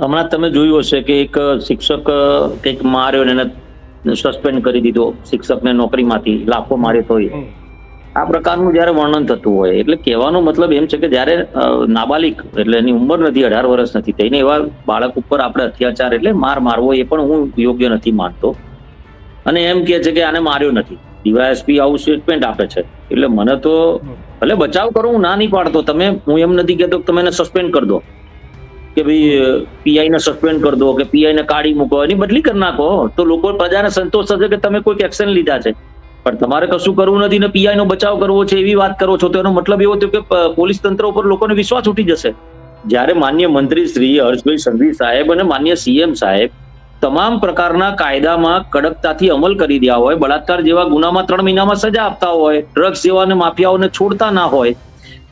હમણાં તમે જોયું હશે કે એક શિક્ષક કંઈક માર્યો ને એને સસ્પેન્ડ કરી દીધો. શિક્ષકને નોકરીમાંથી લાખો માર્યો તો આ પ્રકારનું જ્યારે વર્ણન થતું હોય એટલે કહેવાનો મતલબ એમ છે કે જ્યારે નાબાલિક એટલે એની ઉંમર નથી અઢાર વર્ષ નથી થઈને એવા બાળક ઉપર આપણે અત્યાચાર એટલે માર મારવો એ પણ હું યોગ્ય નથી માનતો. અને એમ કહે છે કે આને માર્યો નથી. ડીવાયએસપી આવું સ્ટેટમેન્ટ આપે છે. એટલે મને તો ભલે બચાવ કરો હું ના નહીં પાડતો. તમે હું એમ નથી કહેતો કે તમે એને સસ્પેન્ડ કરી દો. કે ભાઈ પીઆઈ ને સસ્પેન્ડ કરી દો કે પીઆઈ ને કાઢી મૂકો, એની બદલી કરી નાખો. તો લોકો પ્રજાને સંતોષ થશે કે તમે કોઈક એક્શન લીધા છે. પણ તમારે કશું કરવું નથી ને પીઆઈ નો બચાવ કરવો છે એવી વાત કરો છો, તો એનો મતલબ એવો થયો કે પોલીસ તંત્ર ઉપર લોકોને વિશ્વાસ ઉઠી જશે. જ્યારે માન્ય મંત્રી શ્રી હર્ષભાઈ સંઘવી સાહેબ અને માન્ય સીએમ સાહેબ તમામ પ્રકારના કાયદામાં કડકતાથી અમલ કરી રહ્યા હોય, બળાત્કાર જેવા ગુનામાં ત્રણ મહિનામાં સજા આપતા હોય, ડ્રગ્સ જેવાને માફિયાઓને છોડતા ના હોય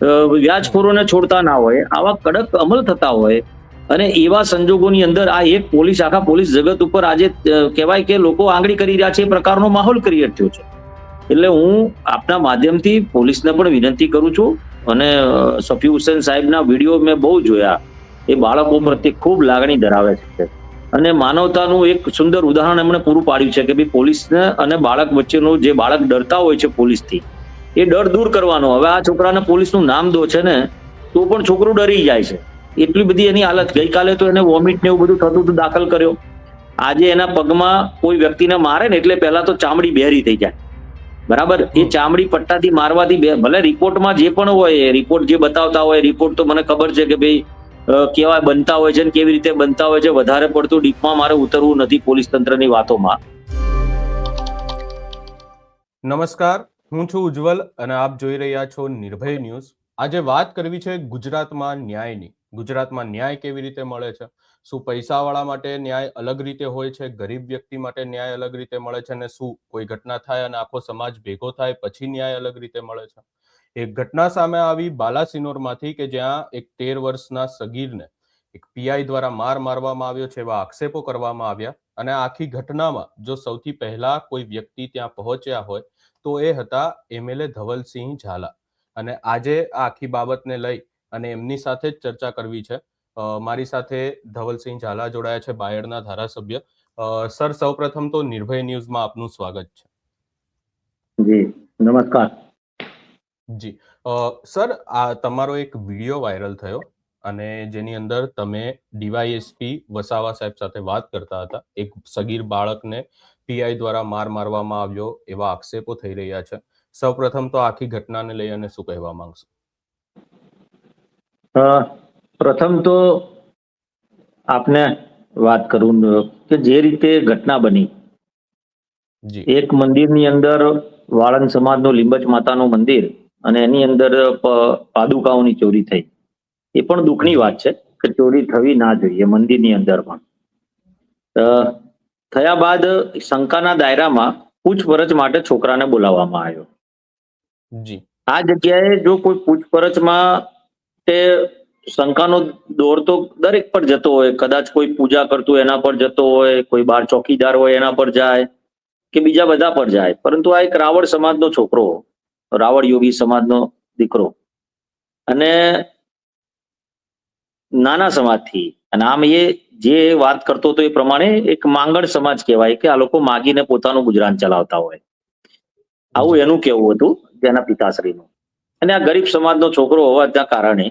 વ્યાજખોરોને છોડતા ના હોય, આવા કડક અમલ થતા હોય, અને એવા સંજોગોની અંદર આ એક પોલીસ, આખા પોલીસ જગત ઉપર આજે કહેવાય કે લોકો આંગળી કરી રહ્યા છે, એ પ્રકારનો માહોલ ક્રિએટ થયો છે. એટલે હું આપના માધ્યમથી પોલીસને પણ વિનંતી કરું છું, અને સફી હુસેન સાહેબના વીડિયો મેં બહુ જોયા, એ બાળકો પ્રત્યે ખૂબ લાગણી ધરાવે છે. અને માનવતાનું એક સુંદર ઉદાહરણ એમણે પૂરું પાડ્યું છે કે ભાઈ પોલીસને અને બાળક વચ્ચેનું જે બાળક ડરતા હોય છે પોલીસથી એ ડર દૂર કરવાનો. હવે આ છોકરાને પોલીસનું નામ દો છે ને તો પણ છોકરો ડરી જાય છે. એટલી બધી એની હાલત. ગઈકાલે તો એને વોમિટ ને એવું બધું થતું હતું દાખલ કર્યો. આજે એના પગમાં કોઈ વ્યક્તિને મારે ને એટલે પહેલા તો ચામડી બેરી થઈ જાય. બરાબર? એ ચામડી પટ્ટાથી મારવાથી ભલે રિપોર્ટમાં જે પણ હોય એ રિપોર્ટ જે બતાવતા હોય રિપોર્ટ તો મને ખબર છે કે ભાઈ કેવા બનતા હોય છે ને કેવી રીતે બનતા હોય છે વધારે પડતું ડીપમાં મારે ઉતરવું નથી પોલીસ તંત્રની વાતોમાં. નમસ્કાર. હું છું ઉજ્જવલ અને આપ જોઈ રહ્યા છો નિર્ભય ન્યૂઝ. આજે વાત કરવી છે ગુજરાતમાં ન્યાયની. ગુજરાતમાં ન્યાય કેવી રીતે મળે છે? શું પૈસાવાળા માટે ન્યાય અલગ રીતે હોય છે? ગરીબ વ્યક્તિ માટે ન્યાય અલગ રીતે મળે છે? અને શું કોઈ ઘટના થાય અને આખો સમાજ ભેગો થાય પછી ન્યાય અલગ રીતે મળે છે? એક ઘટના સામે આવી બાલાસિનોરમાંથી કે જ્યાં એક તેર વર્ષના સગીરને એક પીઆઈ દ્વારા માર મારવામાં આવ્યો છે એવા આક્ષેપો કરવામાં આવ્યા. અને આખી ઘટનામાં જો સૌથી પહેલા કોઈ વ્યક્તિ ત્યાં પહોંચ્યા હોય તો એ હતા એમએલએ ધવલસિંહ ઝાલા. અને આજે આ આખી બાબતને લઈ અને એમની સાથે જ ચર્ચા કરવી છે. મારી સાથે ધવલસિંહ ઝાલા જોડાયા છે બાયડના ધારાસભ્ય. સર સૌપ્રથમ તો નિર્ભય ન્યૂઝમાં આપનું સ્વાગત છે. જી નમસ્કાર. જી. સર આ તમારો એક વીડિયો વાયરલ થયો. અને જેની અંદર તમે ડીવાયએસપી વસાવા સાહેબ સાથે વાત કરતા હતા. એક સગીર બાળકને પીઆઈ દ્વારા માર મારવામાં આવ્યો એવા આક્ષેપો થઈ રહ્યા છે. સૌપ્રથમ તો આખી ઘટનાને લઈ અને શું કહેવા માંગશો? અ, પ્રથમ તો આપને વાત કરું કે જે રીતે ઘટના બની. એક મંદિરની અંદર વાળંદ સમાજનું લીંબચ માતાનું મંદિર અને એની અંદર પાદુકાઓની ચોરી થઈ. એ પણ દુઃખની વાત છે કે ચોરી થવી ના જોઈએ મંદિરની અંદર પણ. થયા બાદ શંકાના દાયરામાં પૂછપરછ માટે છોકરાને બોલાવવામાં આવ્યો. જી. આ જગ્યાએ જો કોઈ પૂછપરછમાં તે શંકાનો દોર તો દરેક પર જતો હોય કદાચ કોઈ પૂજા કરતું એના પર જતો હોય કોઈ બાર ચોકીદાર હોય એના પર જાય કે બીજા બધા પર જાય. પરંતુ આ એક રાવળ સમાજનો છોકરો રાવળ યોગી સમાજનો દીકરો. અને નાના સમાજથી. અને આમ એ જે વાત કરતો હતો એ પ્રમાણે એક માંગણ સમાજ કહેવાય કે આ લોકો માગીને પોતાનું ગુજરાન ચલાવતા હોય. આવું એનું કેવું હતું તેના પિતાશ્રીનું. અને આ ગરીબ સમાજનો છોકરો હોવાના કારણે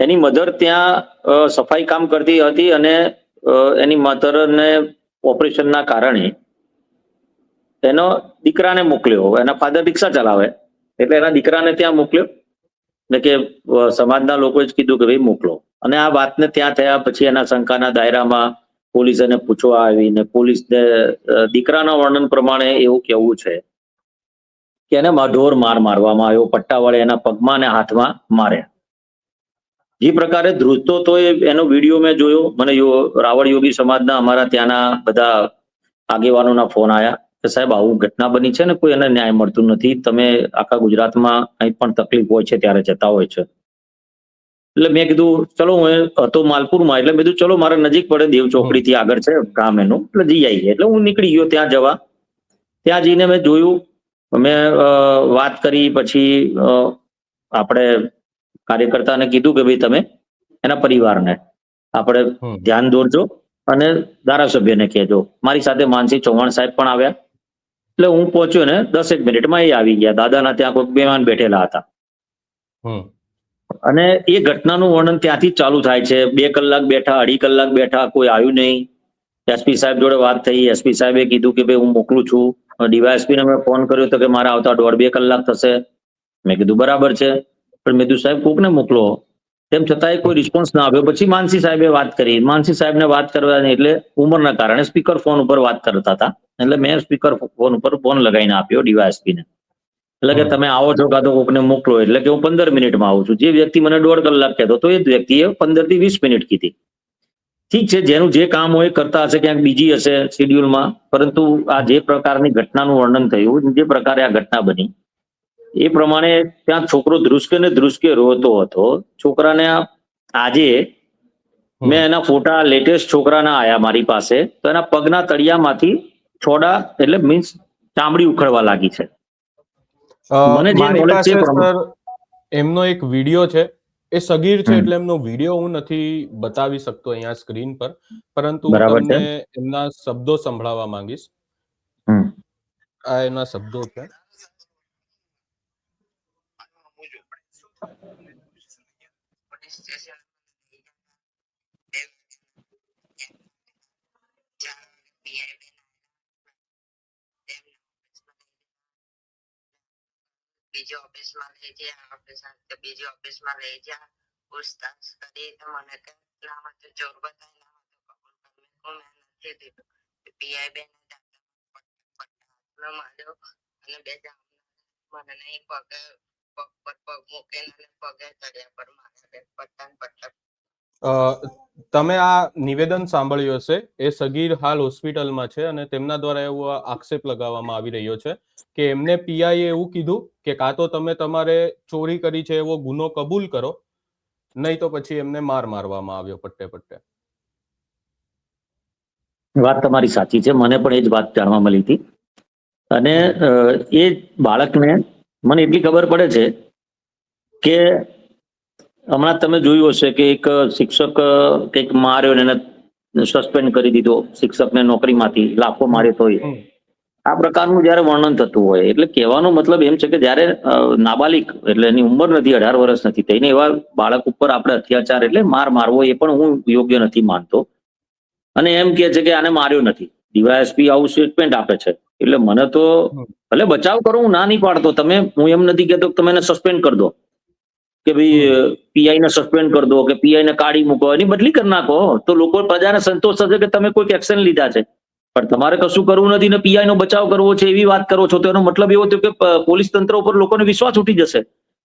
એની મધર ત્યાં સફાઈ કામ કરતી હતી અને એની મધરને ઓપરેશનના કારણે એનો દીકરાને મોકલ્યો. એના ફાધર રિક્ષા ચલાવે. એટલે એના દીકરાને ત્યાં મોકલ્યો. ને કે સમાજના લોકોએ જ કીધું કે ભાઈ મોકલો. અને આ વાતને ત્યાં થયા પછી એના શંકાના દાયરામાં પોલીસ એને પૂછવા આવી ને પોલીસને દીકરાના વર્ણન પ્રમાણે એવું કેવું છે કે એને માઢોર માર મારવામાં આવ્યો પટ્ટા વડે એના પગમાં અને હાથમાં માર્યા. જે પ્રકારે ધ્રુજતો તો એનો વીડિયો મેં જોયો. મને રાવળ યોગી સમાજના અમારા ત્યાંના બધા આગેવાનોના ફોન આવ્યા કે સાહેબ, આવું ઘટના બની છે ને કોઈ એને ન્યાય મળતું નથી. તમે આખા ગુજરાતમાં કંઈ પણ તકલીફ હોય છે, ત્યારે જતા હોય છે. એટલે મેં કીધું ચલો હું હતો માલપુરમાં. એટલે મેં કીધું ચલો મારા નજીક પડે દેવ ચોકડી થી આગળ છે ગામ એનું. એટલે જઈ આવીએ. એટલે હું નીકળી ગયો ત્યાં જવા. ત્યાં જઈને મેં જોયું મેં વાત કરી પછી આપણે કાર્યકર્તાને કીધું કે ભાઈ તમે એના પરિવારને આપણે ધ્યાન દોરજો અને ધારાસભ્યને કહેજો. મારી સાથે માનસી ચૌહાણ સાહેબ પણ આવ્યા. એટલે હું પહોંચ્યો ને દસેક મિનિટમાં એ આવી ગયા. દાદાના ત્યાં કોઈ મહેમાન બેઠેલા હતા. અને એ ઘટનાનું વર્ણન ત્યાંથી ચાલુ થાય છે. બે કલાક બેઠા, અઢી કલાક બેઠા, કોઈ આવ્યું નહીં. એસપી સાહેબ જોડે વાત થઈ. એસપી સાહેબે કીધું કે, ભાઈ, હું મોકલું છું. ડીવાયએસપી ને મેં ફોન કર્યો તો કે, મારે આવતા દોઢ બે કલાક થશે. મેં કીધું, બરાબર છે. પણ મેં સાહેબ, કોકને મોકલો. તેમ છતાંય કોઈ રિસ્પોન્સ ના આવ્યો પછી માનસી સાહેબે વાત કરી. માનસી સાહેબને વાત કરવાની એટલે ઉંમરના કારણે સ્પીકર ફોન ઉપર વાત કરતા હતા. એટલે મેં સ્પીકર ફોન ઉપર ફોન લગાવીને આપ્યો ડીવાયએસપી ને. એટલે કે તમે આવો છો કાં તો કોકને મોકલો એટલે કે હું પંદર મિનિટમાં આવું છું. જે વ્યક્તિ મને દોઢ કલાક કહેતો તો એ જ વ્યક્તિએ પંદરથી વીસ મિનિટ કીધી. ઠીક છે જેનું જે કામ હોય કરતા હશે ક્યાંક બીજી હશે શેડ્યુલમાં પરંતુ આ જે પ્રકારની ઘટનાનું વર્ણન થયું જે પ્રકારે આ ઘટના બની એ પ્રમાણે ત્યાં છોકરો ધ્રુસકે ને ધ્રુસકે રોતો હતો. છોકરાને આજે મેં એના ફોટા લેટેસ્ટ છોકરાના આયા મારી પાસે. તો એના પગના તળિયામાંથી છોડા એટલે મીન્સ ચામડી ઉખડવા લાગી છે. મારી પાસે સર એમનો એક વીડિયો છે. એ સગીર છે એટલે એમનો વીડિયો હું નથી બતાવી શકતો અહીંયા સ્ક્રીન પર. પરંતુ હું તમને એમના શબ્દો સંભળાવવા માંગીશ. આ એના શબ્દો છે. બીજી ઓફિસમાં લઈ ગયા ઓફિસ બીજી ઓફિસમાં લઈ ગયા, પૂછતાછ કરી તો મને કે, ના હોય તો ચોર બતાય ના હોય તો કબૂલ કર મેં મેં નથી દીધું. પીઆઈ બેન માર્યો અને બે જામનગર મને નહીં પગે, પગ પર પગ મૂકીને પગે ચડ્યા પર માર્યા બે પટ્ટા. પટ્ટા તમે આ નિવેદન સાંભળ્યું હશે, એ સગીર હાલ હોસ્પિટલમાં છે અને તેમના દ્વારા એવો આક્ષેપ લગાવવામાં આવી રહ્યો છે કે એમને પીઆઈએ એવું કીધું કે કાં તો તમે તમારે ચોરી કરી છે એવો ગુનો કબૂલ કરો, નહીં તો પછી એમને માર મારવામાં આવ્યો પટ્ટે પટ્ટે. વાત તમારી સાચી છે, મને પણ એ જ વાત જાણવા મળી હતી. અને એ બાળકને મને એટલી ખબર પડે છે કે હમણાં તમે જોયું હશે કે એક શિક્ષક કંઈક માર્યો ને એને સસ્પેન્ડ કરી દીધો શિક્ષકને નોકરીમાંથી લાખો માર્યો હમ. આ પ્રકારનું જ્યારે વર્ણન થતું હોય એટલે કહેવાનો મતલબ એમ છે કે જ્યારે નાબાલિક એટલે એની ઉંમર નથી અઢાર વર્ષ નથી થઈને એવા બાળક ઉપર આપણે અત્યાચાર એટલે માર મારવો એ પણ હું યોગ્ય નથી માનતો. અને એમ કે છે કે આને માર્યો નથી. ડીવાયએસપી આવું સ્ટેટમેન્ટ આપે છે. એટલે મને તો ભલે બચાવ કરો હું ના નહીં પાડતો. તમે હું એમ નથી કહેતો તમે એને સસ્પેન્ડ કરી દો. કે ભાઈ પીઆઈ ને સસ્પેન્ડ કરી દો કે પીઆઈ ને કાઢી મૂકો, એની બદલી કરી નાખો. તો લોકો પ્રજાને સંતોષ થશે કે તમે કોઈક એક્શન લીધા છે. પણ તમારે કશું કરવું નથી ને પીઆઈ નો બચાવ કરવો છે એવી વાત કરો છો, તો એનો મતલબ એવો થયો કે પોલીસ તંત્ર ઉપર લોકોને વિશ્વાસ ઉઠી જશે.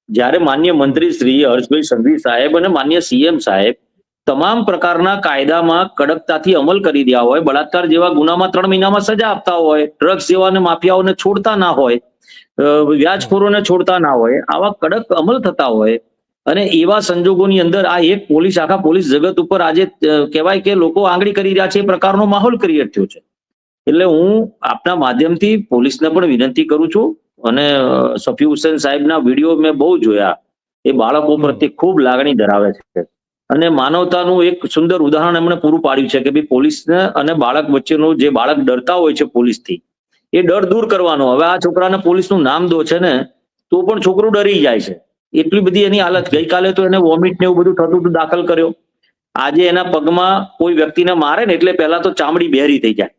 જ્યારે માન્ય મંત્રી શ્રી હર્ષભાઈ સંઘવી સાહેબ અને માન્ય સીએમ સાહેબ તમામ પ્રકારના કાયદામાં કડકતાથી અમલ કરી દયા હોય, બળાત્કાર જેવા ગુનામાં ત્રણ મહિનામાં સજા આપતા હોય, ડ્રગ્સ જેવા માફિયાઓને છોડતા ના હોય વ્યાજખોરોને છોડતા ના હોય આવા કડક અમલ થતા હોય અને એવા સંજોગોની અંદર આ એક પોલીસ આખા પોલીસ જગત ઉપર આજે કહેવાય કે લોકો આંગળી કરી રહ્યા છે એ પ્રકારનો માહોલ ક્રિએટ થયો છે. એટલે હું આપના માધ્યમથી પોલીસને પણ વિનંતી કરું છું અને સફી હુસેન સાહેબના વીડિયો મેં બહુ જોયા એ બાળકો પ્રત્યે ખૂબ લાગણી ધરાવે છે. અને માનવતાનું એક સુંદર ઉદાહરણ એમણે પૂરું પાડ્યું છે કે ભાઈ પોલીસને અને બાળક વચ્ચેનો જે બાળક ડરતા હોય છે પોલીસથી એ ડર દૂર કરવાનો. હવે આ છોકરાને પોલીસનું નામ દો છે ને તો પણ છોકરું ડરી જાય છે. એટલી બધી એની હાલત. ગઈકાલે તો એને વોમિટ ને એવું બધું થતું હતું દાખલ કર્યો. આજે એના પગમાં કોઈ વ્યક્તિને મારે ને એટલે પહેલા તો ચામડી બેરી થઈ જાય.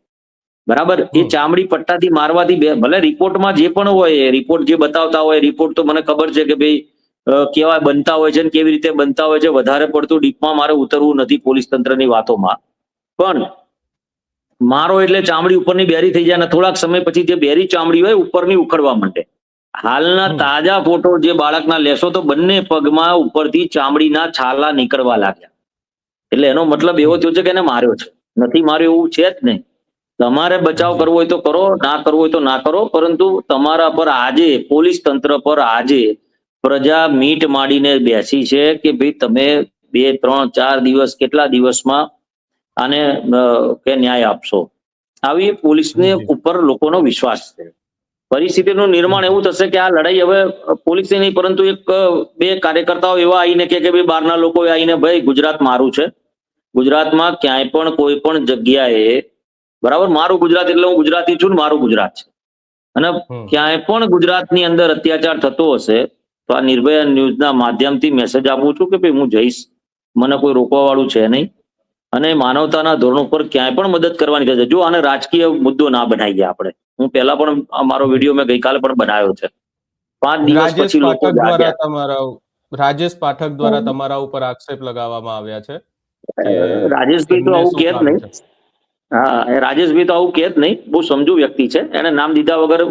બરાબર? એ ચામડી પટ્ટાથી મારવાથી ભલે રિપોર્ટમાં જે પણ હોય એ રિપોર્ટ જે બતાવતા હોય રિપોર્ટ તો મને ખબર છે કે ભાઈ કેવા બનતા હોય છે ને કેવી રીતે બનતા હોય છે વધારે પડતું ડીપમાં મારે ઉતરવું નથી પોલીસ તંત્રની વાતોમાં. પણ મારો એટલે ચામડી ઉપરની બેરી થઈ જાય ને થોડાક સમય પછી જે બેરી ચામડી હોય ઉપરની ઉખડવા માંડે. હાલના તાજા ફોટો જે બાળકના લેશો તો બંને પગમાં ઉપરથી ચામડીના છાલા નીકળવા લાગ્યા. એટલે એનો મતલબ એવો થયો છે કે એને માર્યો છે. નથી માર્યો એવું છે જ નહીં. તમારે બચાવ કરવો હોય તો કરો ના કરવો હોય તો ના કરો પરંતુ તમારા પર આજે પોલીસ તંત્ર પર આજે પ્રજા મીટ માંડીને બેસી છે કે ભાઈ તમે બે ત્રણ ચાર દિવસ કેટલા દિવસમાં આને કે ન્યાય આપશો. આવી પોલીસને ને ઉપર લોકોનો વિશ્વાસ છે. પરિસ્થિતિનું નિર્માણ એવું થશે કે આ લડાઈ હવે પોલીસ નહીં પરંતુ એક બે કાર્યકર્તાઓ એવા આવીને કે કે ભાઈ બહારના લોકો આવીને ભાઈ ગુજરાત મારું છે. ગુજરાતમાં ક્યાંય પણ કોઈ પણ જગ્યાએ બરાબર મારું ગુજરાત એટલે હું ગુજરાતી છું ને મારું ગુજરાત છે. અને ક્યાંય પણ ગુજરાતની અંદર અત્યાચાર થતો હશે તો આ નિર્ભયા ન્યૂઝના માધ્યમથી મેસેજ આપું છું કે ભાઈ હું જઈશ. મને કોઈ રોકવા વાળું છે નહીં. અને માનવતાના ધોરણ ઉપર ક્યાંય પણ મદદ કરવાની છે જો આને રાજકીય મુદ્દો ના બનાવીએ આપણે. હું પહેલા પણ અમારો મારો વીડિયો મેં ગઈકાલે પણ બનાવ્યો છે. પાંચ દિવસ પછી લોકો તમારા રાજેશ પાઠક દ્વારા તમારા ઉપર આક્ષેપ લગાવવામાં આવ્યા છે રાજેશભાઈ તો આવું કેત નહીં. હા એ રાજેશભાઈ તો આવું કે જ નહીં. બહુ સમજુ વ્યક્તિ છે. એને નામ દીધા વગર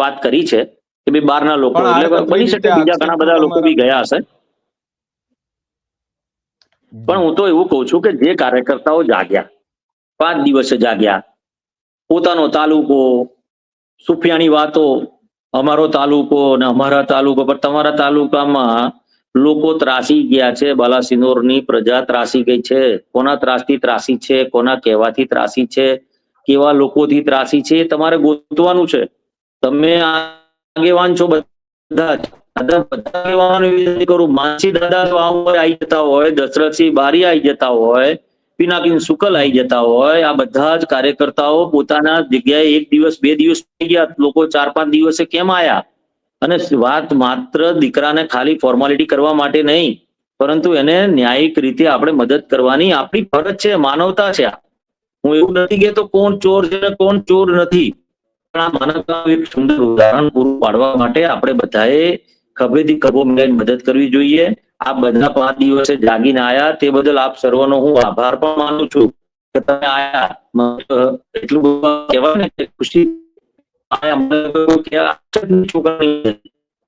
વાત કરી છે કે ભાઈ બહારના લોકો એટલે બની શકે બીજા ઘણા બધા લોકો બી ગયા હશે. પણ હું તો એવું કહું છું કે જે કાર્યકર્તાઓ જાગ્યા, પાંચ દિવસે જાગ્યા, પોતાનો તાલુકો, સુફિયાની વાતો, અમારો તાલુકો અને અમારા તાલુકો પર તમારા તાલુકામાં લોકો ત્રાસી ગયા છે, બાલાસિનોરની પ્રજા ત્રાસી ગઈ છે, કોના ત્રાસથી ત્રાસી છે, કોના કહેવાથી ત્રાસી છે, કેવા લોકોથી ત્રાસી છે, એ તમારે ગોતવાનું છે. તમે આગેવાન છો બધા માનસી દાદા આવી જતા હોય, દશરથસિંહ બારી આવી જતા હોય, પિનાકીન શુકલ આવી જતા હોય, આ બધા જ કાર્યકર્તાઓ પોતાના જગ્યાએ એક દિવસ, બે દિવસ થઈ ગયા. લોકો ચાર પાંચ દિવસે કેમ આયા? અને વાત માત્ર દીકરાને ખાલી ફોર્માલિટી કરવા માટે નહીં, પરંતુ એને ન્યાયિક રીતે આપણે મદદ કરવાની આપણી ફરજ છે, માનવતા છે હું એવું નથી કહેતો કોણ ચોર છે કોણ ચોર નથી. પણ આ માનવતા એક સુંદર ઉદાહરણ પૂરું પાડવા માટે આપણે બધાએ ખભેથી ખભો મિલાઈને મદદ કરવી જોઈએ. આ બધા પાંચ દિવસે જાગીને આયા. તે બદલ આપ સર્વનો હું આભાર પણ માનું છું કે તમે આયા. એટલું બધું કહેવાય ને ખુશી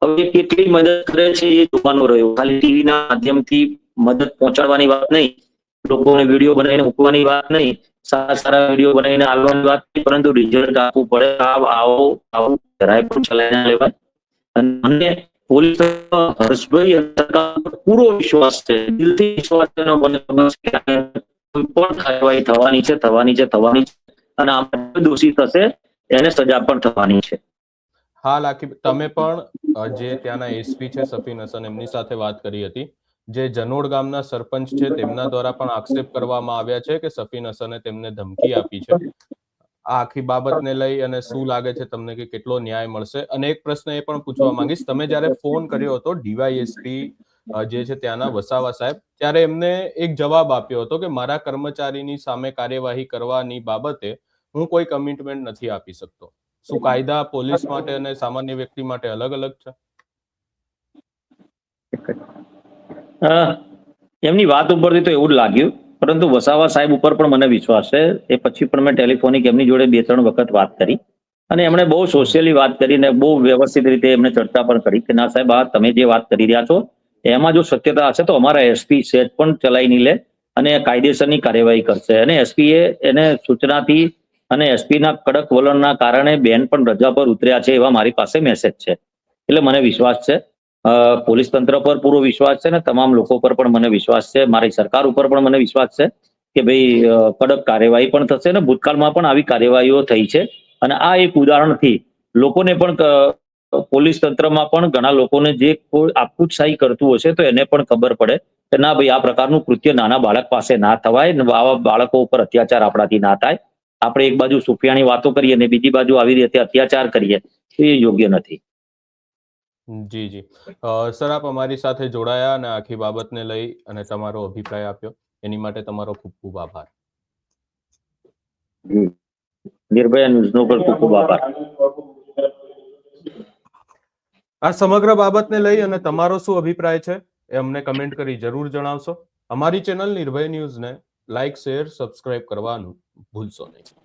હવે કેટલી મદદ કરે છે એ જોવાનું રહ્યું. ખાલી ટીવીના માધ્યમથી મદદ પહોંચાડવાની વાત નહીં. લોકોને વીડિયો બનાવીને મૂકવાની વાત નહીં. સારા સારા વીડિયો બનાવીને આવવાની વાત નહીં. પરંતુ રિઝલ્ટ આપવું પડે. આવો, આવું જરાય પણ ચલાવી લેવાય. અને પોલીસ હર્ષભાઈ પર વિશ્વાસ છે. દિલથી વિશ્વાસ પણ કાર્યવાહી થવાની છે થવાની છે થવાની છે. અને આમાં દોષી થશે, એને સજા પણ થવાની છે. હાલ આખી તમે પણ જે ત્યાંના એસપી છે, સફીન હસન, એમની સાથે વાત કરી હતી. જે જનોડ ગામના સરપંચ છે, તેમના દ્વારા પણ આક્ષેપ કરવામાં આવ્યા છે કે સફીન હસને તેમને ધમકી આપી છે. આખી બાબતને લઈ અને શું લાગે છે તમને કે કેટલો ન્યાય મળશે? અને એક પ્રશ્ન એ પણ પૂછવા માંગીશ. તમે જ્યારે ફોન કર્યો હતો ડીવાયએસપી જે છે ત્યાંના વસાવા સાહેબ, ત્યારે એમને એક જવાબ આપ્યો હતો કે મારા કર્મચારીની સામે કાર્યવાહી કરવાની બાબતે હું કોઈ કમિટમેન્ટ નથી આપી શકતો. શું કાયદા પોલીસ માટે અને સામાન્ય વ્યક્તિ માટે અલગ અલગ છે? એમની વાત ઉપરથી તો એવું જ લાગ્યું. પરંતુ વસાવા સાહેબ ઉપર પણ મને વિશ્વાસ છે. એ પછી પણ મેં ટેલિફોનિક એમની જોડે બે, ત્રણ વખત વાત કરી. અને એમણે બહુ સોશિયલી વાત કરીને બહુ વ્યવસ્થિત રીતે એમને ચર્ચા પણ કરી કે, ના સાહેબ, આ તમે જે વાત કરી રહ્યા છો, એમાં જો શક્યતા હશે તો અમારા એસપી સેટ પણ ચલાવી નહીં લે અને કાયદેસરની કાર્યવાહી કરશે. અને એસપી એ એને સૂચનાથી અને એસપીના કડક વલણના કારણે બેન પણ રજા પર ઉતર્યા છે એવા મારી પાસે મેસેજ છે. એટલે મને વિશ્વાસ છે. પોલીસ તંત્ર પર પૂરો વિશ્વાસ છે ને તમામ લોકો પર પણ મને વિશ્વાસ છે, મારી સરકાર ઉપર પણ મને વિશ્વાસ છે કે ભાઈ કડક કાર્યવાહી પણ થશે ને ભૂતકાળમાં પણ આવી કાર્યવાહીઓ થઈ છે. અને આ એક ઉદાહરણથી લોકોને પણ પોલીસ તંત્રમાં પણ ઘણા લોકોને જે કોઈ આપૂતશાહી કરતું હશે તો એને પણ ખબર પડે કે ના ભાઈ, આ પ્રકારનું કૃત્ય નાના બાળક પાસે ના થવાય આવા બાળકો ઉપર અત્યાચાર આપણાથી ના થાય. આપણે એક બાજુ સુફિયાની વાતો કરીએ ને બીજી બાજુ આવી રીતે અત્યાચાર કરીએ તો એ યોગ્ય નથી. જી જી. સર આપ અમારી સાથે જોડાયા અને આખી બાબતને લઈ અને તમારો અભિપ્રાય આપ્યો. એની માટે તમારો ખૂબ ખૂબ આભાર. નિર્ભયા ન્યૂઝનો પણ ખૂબ ખૂબ આભાર. આ સમગ્ર બાબતને લઈ અને તમારો શું અભિપ્રાય છે એ અમને કમેન્ટ કરી જરૂર જણાવશો. અમારી ચેનલ નિર્ભય ન્યૂઝને લાઇક શેર સબસ્ક્રાઇબ કરવાનું ભૂલશો નહીં.